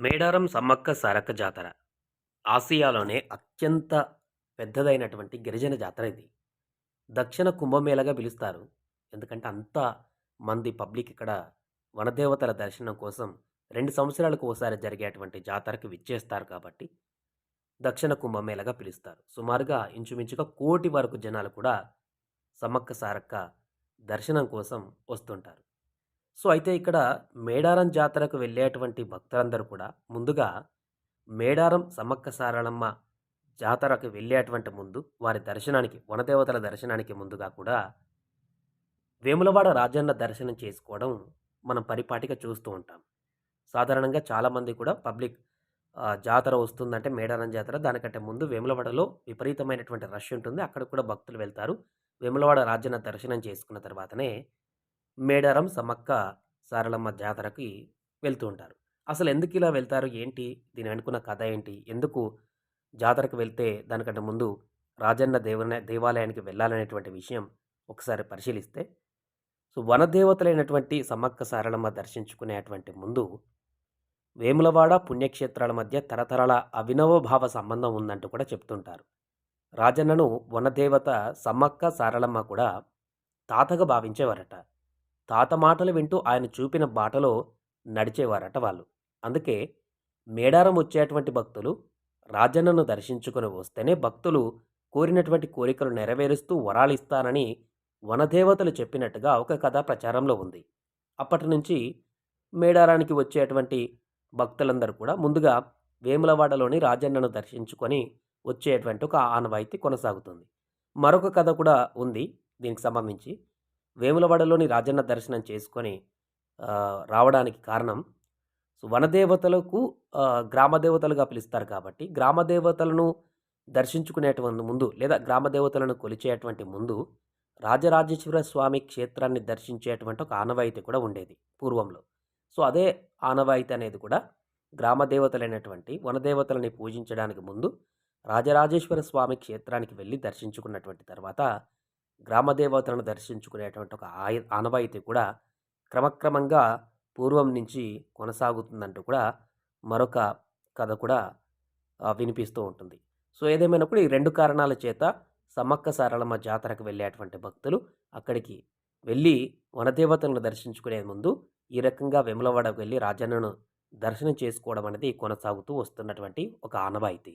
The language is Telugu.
మేడారం సమ్మక్క సారక్క జాతర. ఆసియాలోనే అత్యంత పెద్దదైనటువంటి గిరిజన జాతర ఇది. దక్షిణ కుంభమేళగా పిలుస్తారు. ఎందుకంటే అంత మంది పబ్లిక్ ఇక్కడ వనదేవతల దర్శనం కోసం రెండు సంవత్సరాలకు ఒకసారి జరిగేటువంటి జాతరకి విచ్చేస్తారు కాబట్టి దక్షిణ కుంభమేళగా పిలుస్తారు. సుమారుగా ఇంచుమించుగా కోటి వరకు జనాలు కూడా సమ్మక్క సారక్క దర్శనం కోసం వస్తుంటారు. సో అయితే ఇక్కడ మేడారం జాతరకు వెళ్ళేటువంటి భక్తులందరూ కూడా ముందుగా మేడారం సమ్మక్క సారళమ్మ జాతరకు వెళ్ళేటువంటి ముందు వారి దర్శనానికి వనదేవతల దర్శనానికి ముందుగా కూడా వేములవాడ రాజన్న దర్శనం చేసుకోవడం మనం పరిపాటిగా చూస్తూ ఉంటాం. సాధారణంగా చాలామంది కూడా పబ్లిక్ జాతర వస్తుందంటే మేడారం జాతర దానికంటే ముందు వేములవాడలో విపరీతమైనటువంటి రష్ ఉంటుంది. అక్కడ కూడా భక్తులు వెళ్తారు. వేములవాడ రాజన్న దర్శనం చేసుకున్న తర్వాతనే మేడారం సమ్మక్క సారలమ్మ జాతరకి వెళ్తూ ఉంటారు. అసలు ఎందుకు ఇలా వెళ్తారు? ఏంటి? దీని అనుకున్న కథ ఏంటి? ఎందుకు జాతరకు వెళ్తే దానికంటే ముందు రాజన్న దేవన దేవాలయానికి వెళ్ళాలనేటువంటి విషయం ఒకసారి పరిశీలిస్తే సో వనదేవతలైనటువంటి సమ్మక్క సారలమ్మ దర్శించుకునేటువంటి ముందు వేములవాడ పుణ్యక్షేత్రాల మధ్య తరతరాల అవినవభావ సంబంధం ఉందంటూ కూడా చెప్తుంటారు. రాజన్నను వనదేవత సమ్మక్క సారలమ్మ కూడా తాతగా భావించేవారట. తాత మాటలు వింటూ ఆయన చూపిన బాటలో నడిచేవారట వాళ్ళు. అందుకే మేడారం వచ్చేటువంటి భక్తులు రాజన్నను దర్శించుకొని వస్తేనే భక్తులు కోరినటువంటి కోరికలు నెరవేరుస్తూ వరాలిస్తానని వనదేవతలు చెప్పినట్టుగా ఒక కథ ప్రచారంలో ఉంది. అప్పటి నుంచి మేడారానికి వచ్చేటువంటి భక్తులందరూ కూడా ముందుగా వేములవాడలోని రాజన్నను దర్శించుకొని వచ్చేటువంటి ఒక ఆనవాయితీ కొనసాగుతుంది. మరొక కథ కూడా ఉంది దీనికి సంబంధించి. వేములవాడలోని రాజన్న దర్శనం చేసుకొని రావడానికి కారణం సో వనదేవతలకు గ్రామదేవతలుగా పిలుస్తారు కాబట్టి గ్రామదేవతలను దర్శించుకునేటువంటి ముందు లేదా గ్రామదేవతలను కొలిచేటువంటి ముందు రాజరాజేశ్వర స్వామి క్షేత్రాన్ని దర్శించేటువంటి ఒక ఆనవాయితీ కూడా ఉండేది పూర్వంలో. సో అదే ఆనవాయితీ అనేది కూడా గ్రామదేవతలైనటువంటి వనదేవతలని పూజించడానికి ముందు రాజరాజేశ్వర స్వామి క్షేత్రానికి వెళ్ళి దర్శించుకున్నటువంటి తర్వాత గ్రామదేవతలను దర్శించుకునేటువంటి ఒక ఆయ ఆనవాయితీ కూడా క్రమక్రమంగా పూర్వం నుంచి కొనసాగుతుందంటూ కూడా మరొక కథ కూడా వినిపిస్తూ ఉంటుంది. సో ఏదేమైనా కూడా ఈ రెండు కారణాల చేత సమ్మక్క సారళమ్మ జాతరకు వెళ్ళేటువంటి భక్తులు అక్కడికి వెళ్ళి వనదేవతలను దర్శించుకునే ముందు ఈ రకంగా వెములవాడకు వెళ్ళి రాజన్నను దర్శనం చేసుకోవడం అనేది కొనసాగుతూ వస్తున్నటువంటి ఒక ఆనవాయితీ.